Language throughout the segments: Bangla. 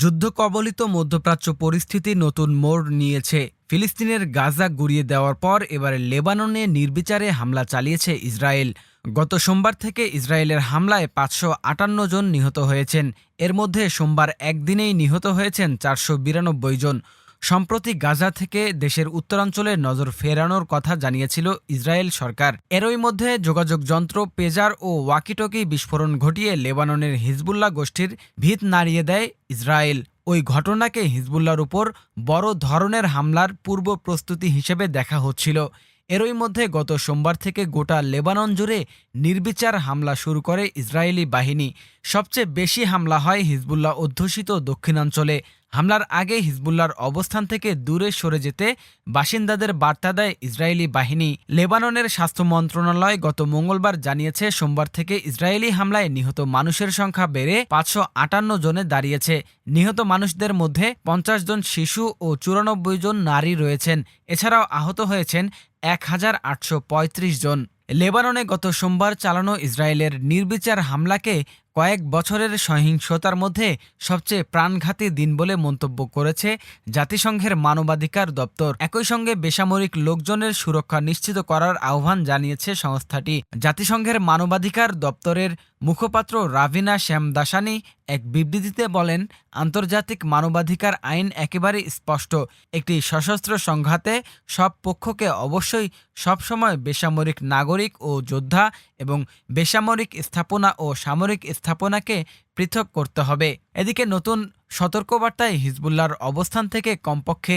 যুদ্ধ কবলিত মধ্যপ্রাচ্য পরিস্থিতি নতুন মোড় নিয়েছে। ফিলিস্তিনের গাজা গুড়িয়ে দেওয়ার পর এবার লেবাননে নির্বিচারে হামলা চালিয়েছে ইসরায়েল। গত সোমবার থেকে ইসরায়েলের হামলায় পাঁচশো আটান্ন জন নিহত হয়েছেন। এর মধ্যে সোমবার একদিনেই নিহত হয়েছেন চারশো বিরানব্বই জন। সম্প্রতি গাজা থেকে দেশের উত্তরাঞ্চলে নজর ফেরানোর কথা জানিয়েছিল ইসরায়েল সরকার। এরই মধ্যে যোগাযোগ যন্ত্র পেজার ও ওয়াকিটকি বিস্ফোরণ ঘটিয়ে লেবাননের হিজবুল্লাহ গোষ্ঠীর ভিত নাড়িয়ে দেয় ইসরায়েল। ওই ঘটনাকে হিজবুল্লাহর উপর বড় ধরনের হামলার পূর্ব প্রস্তুতি হিসেবে দেখা হচ্ছিল। এরই মধ্যে গত সোমবার থেকে গোটা লেবানন জুড়ে নির্বিচার হামলা শুরু করে ইসরায়েলি বাহিনী। সবচেয়ে বেশি হামলা হয় হিজবুল্লাহ অধ্যুষিত দক্ষিণাঞ্চলে। হামলার আগে হিজবুল্লাহর অবস্থান থেকে দূরে সরে যেতে বাসিন্দাদের বার্তা দেয় ইসরায়েলি বাহিনী। লেবাননের স্বাস্থ্য মন্ত্রণালয় গত মঙ্গলবার জানিয়েছে, সোমবার থেকে ইসরায়েলি হামলায় নিহত মানুষের সংখ্যা বেড়ে পাঁচশো আটান্ন জনে দাঁড়িয়েছে। নিহত মানুষদের মধ্যে পঞ্চাশ জন শিশু ও চুরানব্বই জন নারী রয়েছেন। এছাড়াও আহত হয়েছেন এক হাজার আটশো পঁয়ত্রিশ জন। লেবাননে গত সোমবার চালানো ইসরায়েলের নির্বিচার হামলাকে কয়েক বছরের সহিংসতার মধ্যে সবচেয়ে প্রাণঘাতী দিন বলে মন্তব্য করেছে জাতিসংঘের মানবাধিকার দপ্তর। একই সঙ্গে বেসামরিক লোকজনের সুরক্ষা নিশ্চিত করার আহ্বান জানিয়েছে সংস্থাটি। জাতিসংঘের মানবাধিকার দপ্তরের মুখপাত্র রাভিনা শ্যামদাসানি এক বিবৃতিতে বলেন, আন্তর্জাতিক মানবাধিকার আইন একেবারে স্পষ্ট। একটি সশস্ত্র সংঘাতে সব পক্ষকে অবশ্যই সবসময় বেসামরিক নাগরিক ও যোদ্ধা এবং বেসামরিক স্থাপনা ও সামরিক স্থাপনাকে পৃথক করতে হবে। এদিকে নতুন সতর্কবার্তায় হিজবুল্লাহর অবস্থান থেকে কমপক্ষে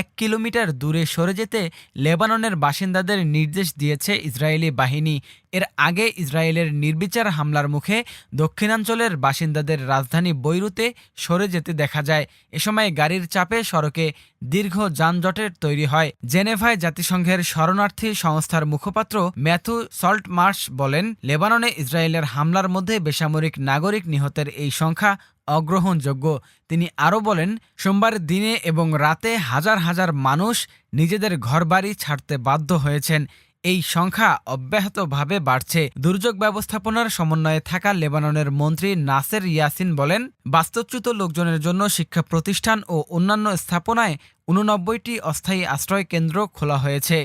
এক কিলোমিটার দূরে সরে যেতে লেবাননের বাসিন্দাদের নির্দেশ দিয়েছে ইসরায়েলি বাহিনী। এর আগে ইসরায়েলের নির্বিচার হামলার মুখে দক্ষিণাঞ্চলের বাসিন্দাদের রাজধানী বৈরুতে সরে যেতে দেখা যায়। এ সময় গাড়ির চাপে সড়কে দীর্ঘ যানজটের তৈরি হয়। জেনেভায় জাতিসংঘের শরণার্থী সংস্থার মুখপাত্র ম্যাথু সল্টমার্শ বলেন, লেবাননে ইসরায়েলের হামলার মধ্যে বেসামরিক নাগরিক নিহতের এই সংখ্যা অগ্রহণযোগ্য। তিনি আরও বলেন, সোমবার দিনে এবং রাতে হাজার হাজার মানুষ নিজেদের ঘরবাড়ি ছাড়তে বাধ্য হয়েছেন। এই সংখ্যা অব্যাহতভাবে বাড়ছে। দুর্যোগ ব্যবস্থাপনার সমন্বয়ে থাকা লেবাননের মন্ত্রী নাসের ইয়াসিন বলেন, বাস্তুচ্যুত লোকজনের জন্য শিক্ষা প্রতিষ্ঠান ও অন্যান্য স্থাপনায় উননব্বইটি অস্থায়ী আশ্রয় কেন্দ্র খোলা হয়েছে।